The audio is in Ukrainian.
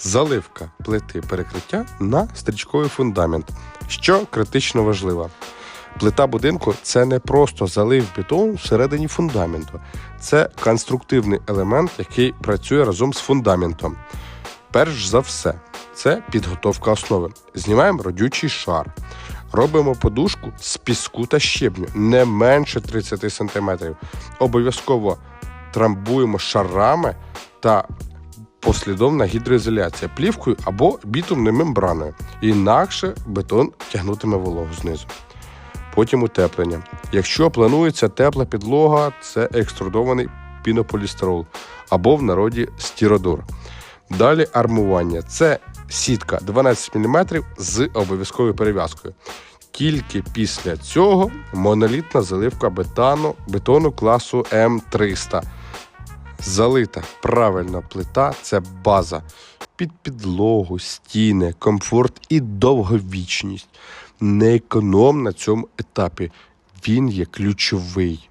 Заливка плити перекриття на стрічковий фундамент, що критично важливо. Плита будинку це не просто залив бетону всередині фундаменту, це конструктивний елемент, який працює разом з фундаментом. Перш за все, це підготовка основи. Знімаємо родючий шар. Робимо подушку з піску та щебню не менше 30 см. Обов'язково трамбуємо шарами та послідовна гідроізоляція плівкою або бітумною мембраною. Інакше бетон тягнутиме вологу знизу. Потім утеплення. Якщо планується тепла підлога, це екструдований пінополістирол або в народі стіродур. Далі армування. Це сітка 12 мм з обов'язковою перев'язкою. Тільки після цього монолітна заливка бетону, бетону класу М300. Залита правильна плита це база. Під підлогу, стіни, комфорт і довговічність. Не економ на цьому етапі. Він є ключовий.